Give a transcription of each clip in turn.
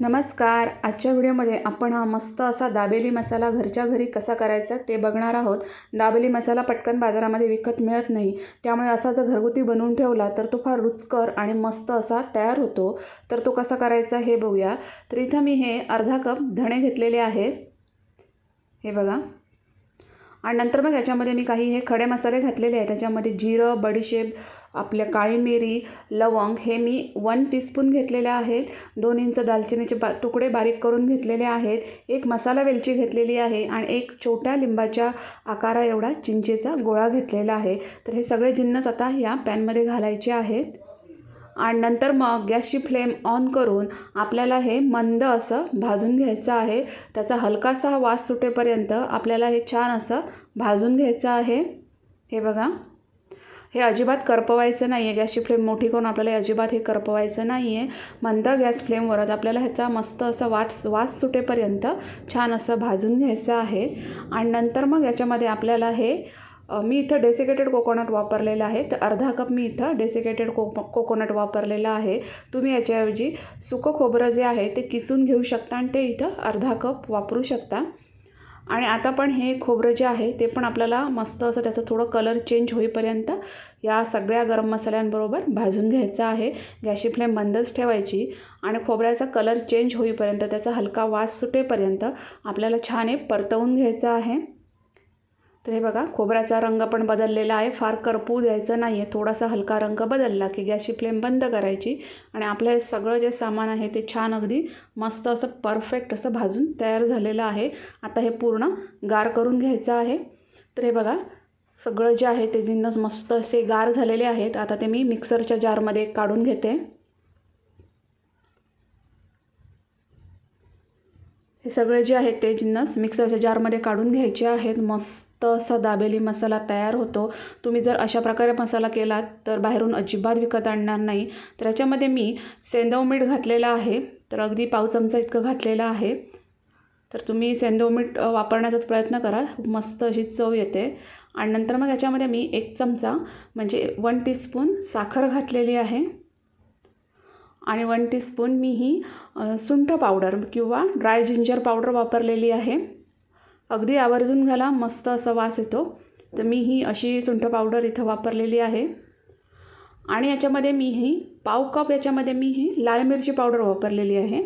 नमस्कार. आजच्या व्हिडिओमध्ये आपण हा मस्त असा दाबेली मसाला घरच्या घरी कसा करायचा ते बघणार आहोत. दाबेली मसाला पटकन बाजारामध्ये विकत मिळत नाही. त्यामुळे असा जर घरगुती बनवून ठेवला तर तो फार रुचकर आणि मस्त असा तयार होतो. तर तो कसा करायचा हे बघूया. तर इथं मी हे अर्धा कप धणे घेतलेले आहेत. हे बघा. आणि नंतर मग याच्यामध्ये मी काही हे खडे मसाले घातलेले आहेत. त्याच्यामध्ये जिरं बडीशेप आपल्या काळी मिरी लवंग हे मी वन टीस्पून घेतलेले आहेत. दोन इंच दालचिनीचे बा तुकडे बारीक करून घेतलेले आहेत. एक मसाला वेलची घेतलेली आहे आणि एक छोट्या लिंबाच्या आकारा एवढा चिंचेचा गोळा घेतलेला आहे. तर हे सगळे जिन्नस आता या पॅनमध्ये घालायचे आहेत. आणि नंतर मग गॅसची फ्लेम ऑन करून आपल्याला हे मंद असं भाजून घ्यायचं आहे. त्याचा हलकासा वास सुटेपर्यंत आपल्याला हे छान असं भाजून घ्यायचं आहे. हे बघा. हे अजिबात करपवायचं नाही आहे गॅसची फ्लेम मोठी करून आपल्याला अजिबात हे करपवायचं नाही आहे मंद गॅस फ्लेमवरच आपल्याला ह्याचा मस्त असा वाट वास सुटेपर्यंत छान असं भाजून घ्यायचं आहे. आणि नंतर मग याच्यामध्ये आपल्याला हे मी इथं डेसिकेटेड कोकोनट वापरलेलं आहे. तर अर्धा कप मी इथं डेसिकेटेड को कोकोनट वापरलेलं आहे. तुम्ही याच्याऐवजी सुकं खोबरं जे आहे ते किसून घेऊ शकता आणि ते इथं अर्धा कप वापरू शकता. आणि आता पण हे खोबरं जे आहे ते पण आपल्याला मस्त असं त्याचं थोडं कलर चेंज होईपर्यंत या सगळ्या गरम मसाल्यांबरोबर भाजून घ्यायचं आहे. गॅसची फ्लेम बंदच ठेवायची आणि खोबऱ्याचा कलर चेंज होईपर्यंत त्याचा हलका वास सुटेपर्यंत आपल्याला छान हे परतवून घ्यायचं आहे. तर हे बघा खोबऱ्याचा रंग पण बदललेला आहे. फार करपू द्यायचं नाही आहे थोडासा हलका रंग बदलला की गॅसची फ्लेम बंद करायची आणि आपलं हे सगळं जे सामान आहे ते छान अगदी मस्त असं परफेक्ट असं भाजून तयार झालेलं आहे. आता हे पूर्ण गार करून घ्यायचं आहे. तर हे बघा सगळं जे आहे ते जिन्नस मस्त असे गार झालेले आहेत. आता ते मी मिक्सरच्या जारमध्ये काढून घेते. हे सगळे जे आहेत ते जिन्नस मिक्सरच्या जारमध्ये काढून घ्यायचे आहेत. मस्त असा दाबेली मसाला तयार होतो. तुम्ही जर अशा प्रकारे मसाला केलात तर बाहेरून अजिबात विकत आणणार नाही. तर याच्यामध्ये मी सेंदव मीठ घातलेलं आहे. तर अगदी पाव चमचा इतकं घातलेलं आहे. तर तुम्ही सेंदव मीठ वापरण्याचाच प्रयत्न करा. मस्त अशी चव येते. आणि नंतर मग याच्यामध्ये मी एक चमचा म्हणजे वन टीस्पून साखर घातलेली आहे. आणि वन टीस्पून मी ही सुंठ पावडर किंवा ड्राय जिंजर पावडर वापरलेली आहे. अगदी आवर्जून घाला मस्त असा वास येतो. तर मी ही अशी सुंठ पावडर इथं वापरलेली आहे. आणि याच्यामध्ये मी ही पाव कप याच्यामध्ये मी ही लाल मिरची पावडर वापरलेली आहे.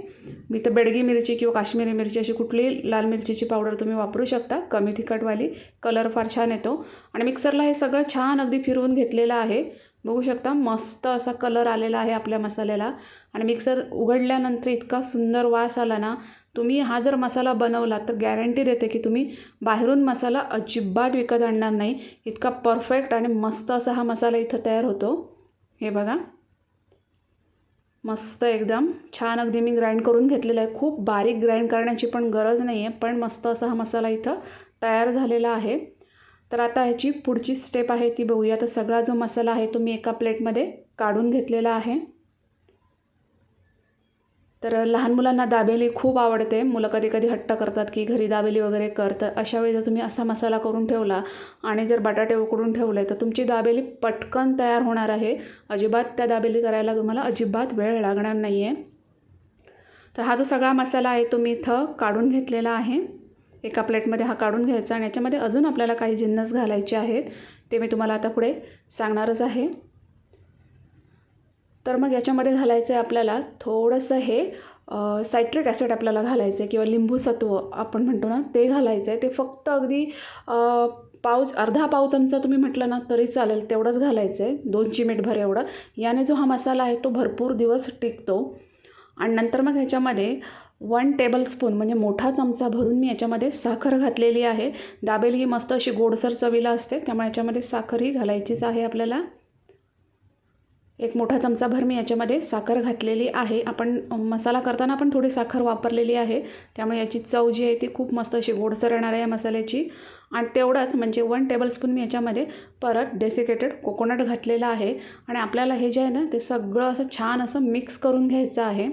मी तर बेडगी मिरची किंवा काश्मीरी मिरची अशी कुठलीही लाल मिरचीची पावडर तुम्ही वापरू शकता. कमी तिखटवाली कलर फार छान येतो. आणि मिक्सरला हे सगळं छान अगदी फिरवून घेतलेलं आहे. बघू शकता मस्त असा कलर आलेला आहे आपल्या मसाल्याला. आणि मिक्सर उघडल्यानंतर इतका सुंदर वास आला ना तुम्ही हा जर मसाला बनवला तर गॅरंटी देते की तुम्ही बाहेरून मसाला अजिबात विकत आणणार नाही. इतका परफेक्ट आणि मस्त असा हा मसाला इथं तयार होतो. हे बघा. मस्त एकदम छान अगदी मी ग्राइंड करून घेतलेला आहे. खूप बारीक ग्राइंड करण्याची पण गरज नाही आहे पण मस्त असा हा मसाला इथं तयार झालेला आहे. तर आता ह्याची पुढची स्टेप आहे ती बघूया. तर सगळा जो मसाला आहे तो मी एका प्लेटमध्ये काढून घेतलेला आहे. तर लहान मुलांना दाबेली खूप आवडते. मुलं कधी कधी हट्ट करतात की घरी दाबेली वगैरे करतात अशा वेळी जर तुम्ही असा मसाला करून ठेवला आणि जर बटाटे उकडून ठेवले तर तुमची दाबेली पटकन तयार होणार आहे. अजिबात त्या दाबेली करायला तुम्हाला अजिबात वेळ लागणार नाही आहे तर हा जो सगळा मसाला आहे तो मी इथं काढून घेतलेला आहे. एका प्लेटमध्ये हा काढून घ्यायचा आणि याच्यामध्ये अजून आपल्याला काही जिन्नस घालायचे आहेत ते मी तुम्हाला आता पुढे सांगणारच आहे. तर मग याच्यामध्ये घालायचं आहे आपल्याला थोडंसं हे सायट्रिक ॲसिड आपल्याला घालायचं आहे किंवा लिंबू सत्व आपण म्हणतो ना ते घालायचं आहे. ते फक्त अगदी पाऊच अर्धा पाव चमचा तुम्ही म्हटलं ना तरी चालेल तेवढंच घालायचं आहे. दोन चिमीटभर एवढं. याने जो हा मसाला आहे तो भरपूर दिवस टिकतो. आणि नंतर मग ह्याच्यामध्ये वन टेबलस्पून म्हणजे मोठा चमचा भरून मी याच्यामध्ये साखर घातलेली आहे. दाबेली ही मस्त अशी गोडसर चवीला असते त्यामुळे याच्यामध्ये साखरही घालायचीच आहे आपल्याला. एक मोठा चमचाभर मी याच्यामध्ये साखर घातलेली आहे. आपण मसाला करताना पण थोडी साखर वापरलेली आहे. त्यामुळे याची चव जी आहे ती खूप मस्त अशी गोडसर येणार आहे या मसाल्याची. आणि तेवढाच म्हणजे वन टेबलस्पून मी याच्यामध्ये परत डेसिकेटेड कोकोनट घातलेलं आहे. आणि आपल्याला हे जे आहे ना ते सगळं असं छान असं मिक्स करून घ्यायचं आहे.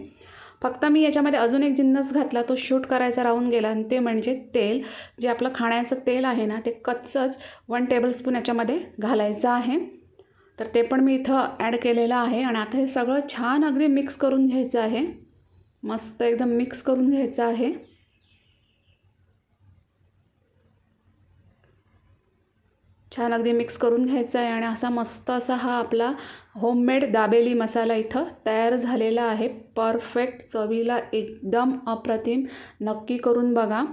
फक्त मी याच्यामध्ये अजून एक जिन्नस घातला तो शूट करायचा राहून गेला. आणि ते म्हणजे तेल जे आपलं खाण्याचं तेल आहे ना ते कच्चंच वन टेबलस्पून याच्यामध्ये घालायचं आहे. तर ते पण मी इथं ॲड केलेलं आहे. आणि आता हे सगळं छान अगदी मिक्स करून घ्यायचं आहे. मस्त एकदम मिक्स करून घ्यायचं आहे. छान अगदी मिक्स करून घ्यायचा आहे आणि असा मस्त असा हा आपला होममेड दाबेली मसाला इथं तयार झालेला आहे. परफेक्ट चवीला एकदम अप्रतिम. नक्की करून बघा.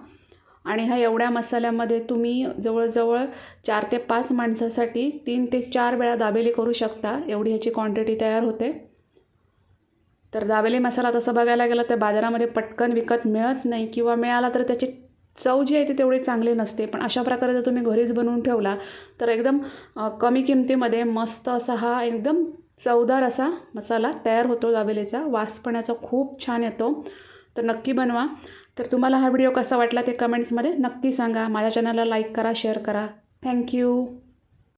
आणि ह्या एवढ्या मसाल्यामध्ये तुम्ही जवळजवळ चार ते पाच माणसासाठी तीन ते चार वेळा दाबेली करू शकता. एवढी ह्याची क्वांटिटी तयार होते. तर दाबेली मसाला तसं बघायला गेलं तर बाजारामध्ये पटकन विकत मिळत नाही किंवा मिळाला तर त्याची चव जी आहे ती तेवढी चांगली नसते. पण अशा प्रकारे जर तुम्ही घरीच बनवून ठेवला तर एकदम कमी किमतीमध्ये मस्त असा हा एकदम चवदार असा मसाला तयार होतो दाबेलीचा वास पण याचा खूप छान येतो. तर नक्की बनवा. तर तुम्हाला हा व्हिडिओ कसा वाटला ते कमेंट्समध्ये नक्की सांगा. माझ्या चॅनलला लाईक करा शेअर करा. थँक्यू